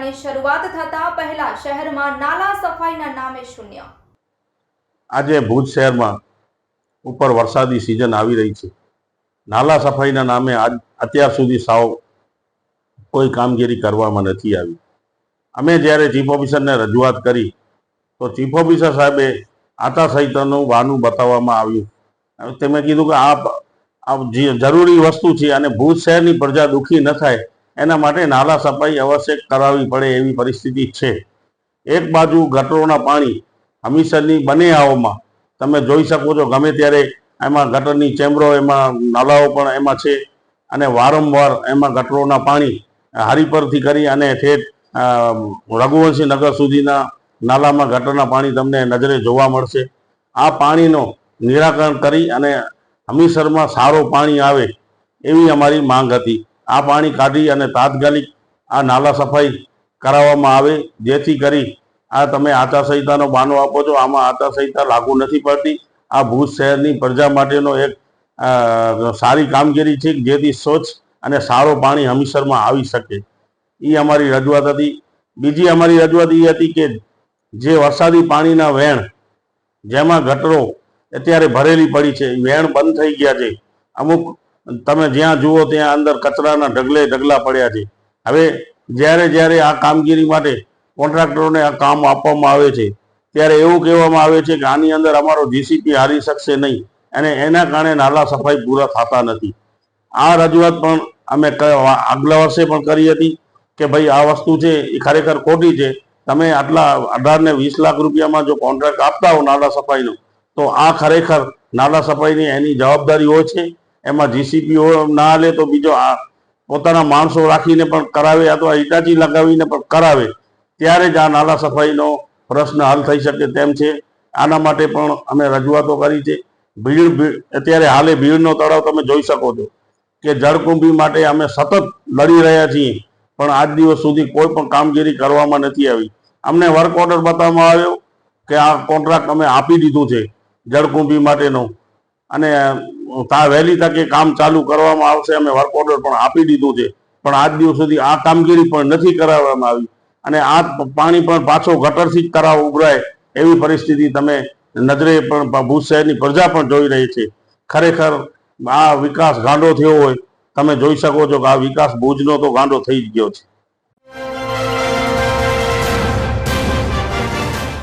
સપ્તાહની શરૂઆત થતા પહેલા શહેરમાં નાલા સફાઈના નામે શૂન્ય. આજે ભુજ શહેરમાં ઉપર વરસાદી સિઝન આવી રહી છે. નાલા સફાઈના નામે આજ અત્યાર સુધી સાવ કોઈ કામગીરી કરવામાં નથી આવી. અમે જ્યારે ચીફ ઓફિસરને રજૂઆત કરી, તો ચીફ ઓફિસર સાહેબે આતા સહિતનું વાનું બતાવવામાં આવ્યું. તેમણે કીધું કે આ જરૂરી વસ્તુ છે અને ભુજ શહેરની પ્રજા દુઃખી ન થાય એના માટે નાલા સફાઈ આવશ્યક કરાવવી પડે એવી પરિસ્થિતિ છે. એક બાજુ ગટરોના પાણી હમીસરની બંને આવોમાં તમે જોઈ શકો છો ગમે ત્યારે એમાં ગટરની ચેમ્બરો, એમાં નાલાઓ પણ એમાં છે અને વારંવાર એમાં ગટરોના પાણી હરિપરથી કરી અને ઠેઠ રઘુવંશી નગર સુધીના નાલામાં ગટરના પાણી તમને નજરે જોવા મળશે. આ પાણીનો નિરાકરણ કરી અને હમીસરમાં સારો પાણી આવે એવી અમારી માંગ હતી. આ પાણી કાઢી અને તાત્કાલિક આ નાલા સફાઈ કરાવવામાં આવે, જેથી કરી આ તમે આચારસંહિતાનો બાનો આપો છો. આમાં આચારસંહિતા લાગુ નથી પડતી. આ ભુજ શહેરની પ્રજા માટેનો એક સારી કામગીરી છે જેથી સ્વચ્છ અને સારો પાણી હમીસરમાં આવી શકે. એ અમારી રજૂઆત હતી. બીજી અમારી રજૂઆત એ હતી કે જે વરસાદી પાણીના વેણ જેમાં ગટરો અત્યારે ભરેલી પડી છે વેણ બંધ થઈ ગયા છે. અમુક તમે જ્યાં જુઓ ત્યાં અંદર કચરાના ઢગલે ઢગલા પડ્યા છે. હવે જ્યારે જ્યારે આ કામગીરી માટે કોન્ટ્રાક્ટરોને આ કામ આપવામાં આવે છે, ત્યારે એવું કહેવામાં આવે છે કે આની અંદર અમારો જીસીપી હારી શકશે નહીં અને એના કારણે નાલા સફાઈ પૂરા થતા નથી. આ રજૂઆત પણ અમે આગલા વર્ષે પણ કરી હતી કે ભાઈ આ વસ્તુ છે, એ ખરેખર ખોટી છે. તમે આટલા અઢાર ને વીસ લાખ રૂપિયામાં જો કોન્ટ્રાક્ટ આપતા હો નાલા સફાઈનો, તો આ ખરેખર નાલા સફાઈની એની જવાબદારી હોય છે? એમાં જીસીપીઓ ના લે તો બીજો પોતાના માણસો રાખીને પણ કરાવે અથવા ઇટાચી લગાવીને પણ કરાવે. ત્યારે જ આ નાલા સફાઈનો પ્રશ્ન હલ થઈ શકે તેમ છે. આના માટે પણ અમે રજૂઆતો કરી છે. ભીડ અત્યારે હાલે ભીડનો તળાવ તમે જોઈ શકો છો કે જળકુંભી માટે અમે સતત લડી રહ્યા છીએ. પણ આજ દિવસ સુધી કોઈ પણ કામગીરી કરવામાં નથી આવી. અમને વર્ક ઓર્ડર બતાવવામાં આવ્યો કે આ કોન્ટ્રાક્ટ અમે આપી દીધું છે જળકુંભી માટેનો. અને વહેલી તકે કામ ચાલુ કરવામાં આવશે, અમે વર્ક ઓર્ડર પણ આપી દીધું છે. પણ આજ દિવસ સુધી આ કામગીરી પણ નથી કરાવવામાં આવી. અને આ પાણી પણ પાછો ગટરથી જ કરાવ ઉભરાય એવી પરિસ્થિતિ તમે નજરે પણ ભુજ શહેરની પ્રજા પણ જોઈ રહી છે. ખરેખર આ વિકાસ ગાંડો થયો હોય, તમે જોઈ શકો છો કે આ વિકાસ ભુજનો તો ગાંડો થઈ જ ગયો છે.